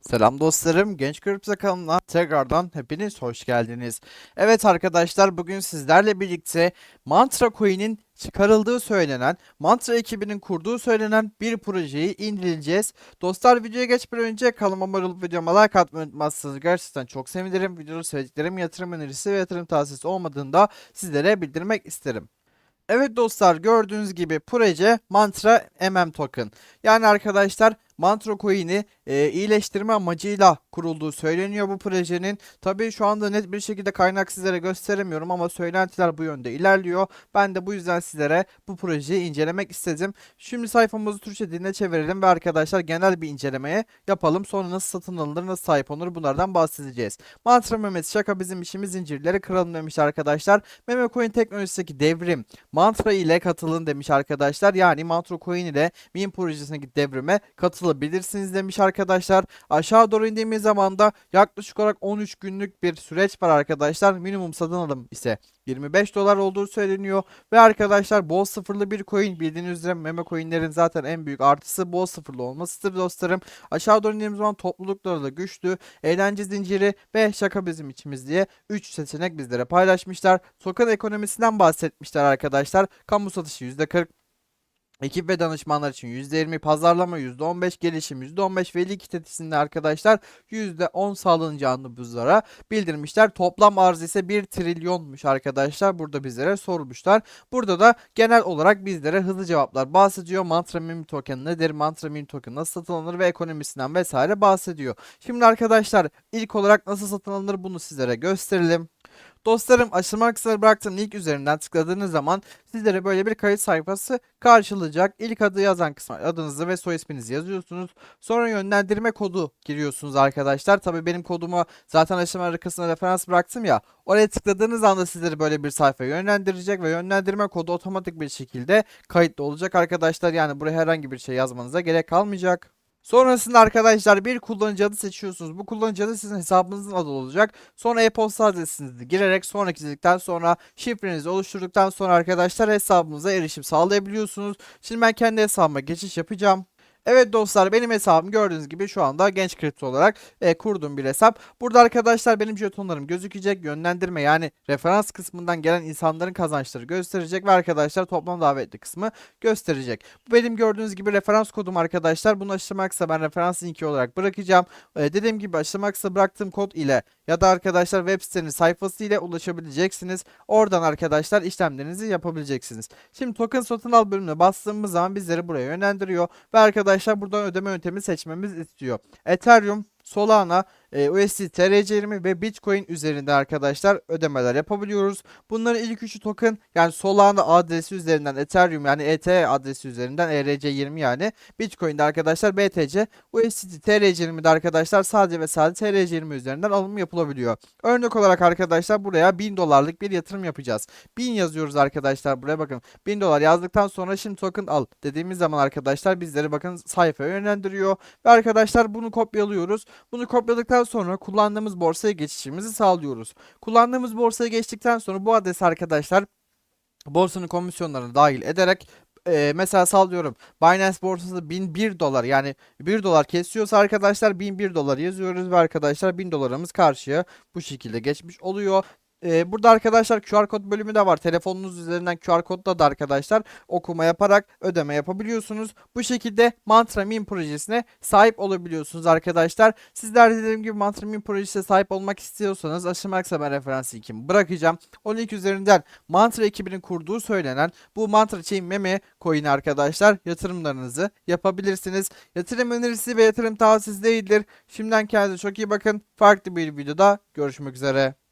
Selam dostlarım, Genç Kripto kanalına tekrardan hepiniz hoş geldiniz. Evet arkadaşlar bugün sizlerle birlikte Mantra Coin'in çıkarıldığı söylenen, Mantra ekibinin kurduğu söylenen bir projeyi indireceğiz. Dostlar videoya geçmeden önce kanalıma abone olup videoma like atmayı unutmazsanız gerçekten çok sevinirim. Videoda söylediklerim yatırım önerisi ve yatırım tavsiyesi olmadığında sizlere bildirmek isterim. Evet dostlar gördüğünüz gibi proje Mantra MM Token. Yani arkadaşlar Mantra Coin'i e, iyileştirme amacıyla kurulduğu söyleniyor bu projenin. Tabii şu anda net bir şekilde kaynak sizlere gösteremiyorum ama söylentiler bu yönde ilerliyor. Ben de bu yüzden sizlere bu projeyi incelemek istedim. Şimdi sayfamızı Türkçe diline çevirelim ve arkadaşlar genel bir incelemeye yapalım. Sonra nasıl satın alınır, nasıl sahip olunur bunlardan bahsedeceğiz. Mantra Mehmet şaka bizim işimiz zincirleri kıralım demiş arkadaşlar. Meme Coin teknolojisindeki devrim Mantra ile katılın demiş arkadaşlar. Yani Mantra Coin ile Meme projesindeki devrime katılabilirsiniz demiş arkadaşlar. Aşağı doğru indiğimiz zaman da yaklaşık olarak 13 günlük bir süreç var arkadaşlar. Minimum satın alım ise 25 dolar olduğu söyleniyor. Ve arkadaşlar bol sıfırlı bir coin bildiğiniz üzere meme coinlerin zaten en büyük artısı bol sıfırlı olmasıdır dostlarım. Aşağı doğru indiğimiz zaman toplulukları da güçlü, eğlence zinciri ve şaka bizim içimiz diye 3 seçenek bizlere paylaşmışlar. Sokak ekonomisinden bahsetmişler arkadaşlar. Kamu satışı %40, Ekip ve danışmanlar için %20 pazarlama, %15 gelişim, %15 veli kitlesinde arkadaşlar %10 sağlanacağını bizlere bildirmişler. Toplam arz ise 1 trilyonmuş arkadaşlar. Burada bizlere sormuşlar. Burada da genel olarak bizlere hızlı cevaplar bahsediyor. Mantra meme token nedir? Mantra meme token nasıl satın alınır ve ekonomisinden vesaire bahsediyor. Şimdi arkadaşlar ilk olarak nasıl satın alınır bunu sizlere gösterelim. Dostlarım aşama kısmına bıraktığım link üzerinden tıkladığınız zaman sizlere böyle bir kayıt sayfası karşılayacak. İlk adı yazan kısma adınızı ve soy isminizi yazıyorsunuz. Sonra yönlendirme kodu giriyorsunuz arkadaşlar. Tabii benim kodumu zaten aşama arkasına referans bıraktım ya. Oraya tıkladığınız anda sizleri böyle bir sayfaya yönlendirecek ve yönlendirme kodu otomatik bir şekilde kayıtlı olacak arkadaşlar. Yani buraya herhangi bir şey yazmanıza gerek kalmayacak. Sonrasında arkadaşlar bir kullanıcı adı seçiyorsunuz. Bu kullanıcı adı sizin hesabınızın adı olacak. Sonra e-posta adresinizi girerek sonraki izledikten sonra şifrenizi oluşturduktan sonra arkadaşlar hesabınıza erişim sağlayabiliyorsunuz. Şimdi ben kendi hesabıma geçiş yapacağım. Evet dostlar benim hesabım gördüğünüz gibi şu anda genç kripto olarak e, kurduğum bir hesap. Burada arkadaşlar benim jetonlarım gözükecek. Yönlendirme yani referans kısmından gelen insanların kazançları gösterecek ve arkadaşlar toplam davetli kısmı gösterecek. Bu benim gördüğünüz gibi referans kodum arkadaşlar. Bunu açıklamak ise ben referans linki olarak bırakacağım. E, dediğim gibi açıklamak ise bıraktığım kod ile ya da arkadaşlar web sitenin sayfası ile ulaşabileceksiniz. Oradan arkadaşlar işlemlerinizi yapabileceksiniz. Şimdi token satın al bölümüne bastığımız zaman bizleri buraya yönlendiriyor ve arkadaşlar buradan ödeme yöntemi seçmemiz istiyor. Ethereum, Solana, e, USD, TRC20 ve Bitcoin üzerinde arkadaşlar ödemeler yapabiliyoruz. Bunların ilk üçü token yani Solana adresi üzerinden Ethereum yani ETH adresi üzerinden ERC20 yani Bitcoin'de arkadaşlar BTC, USD, TRC20'de arkadaşlar sadece ve sadece TRC20 üzerinden alım yapılabiliyor. Örnek olarak arkadaşlar buraya 1000 dolarlık bir yatırım yapacağız. 1000 yazıyoruz arkadaşlar buraya bakın. 1000 dolar yazdıktan sonra şimdi token al dediğimiz zaman arkadaşlar bizleri bakın sayfaya yönlendiriyor ve arkadaşlar bunu kopyalıyoruz. Bunu kopyaladıktan sonra kullandığımız borsaya geçişimizi sağlıyoruz. Kullandığımız borsaya geçtikten sonra bu adres arkadaşlar borsanın komisyonlarını dahil ederek e, mesela sallıyorum Binance borsası 1001 dolar yani 1 dolar kesiyorsa arkadaşlar 1001 dolar yazıyoruz ve arkadaşlar 1000 dolarımız karşıya bu şekilde geçmiş oluyor. Ee, burada arkadaşlar QR kod bölümü de var. Telefonunuz üzerinden QR kodla da arkadaşlar okuma yaparak ödeme yapabiliyorsunuz. Bu şekilde Mantra Meme projesine sahip olabiliyorsunuz arkadaşlar. Sizler de dediğim gibi Mantra Meme projesine sahip olmak istiyorsanız aşağıma kısa ben referans linkimi bırakacağım. O link üzerinden Mantra ekibinin kurduğu söylenen bu Mantra Chain Meme coin arkadaşlar yatırımlarınızı yapabilirsiniz. Yatırım önerisi ve yatırım tavsiyesi değildir. Şimdiden kendinize çok iyi bakın. Farklı bir videoda görüşmek üzere.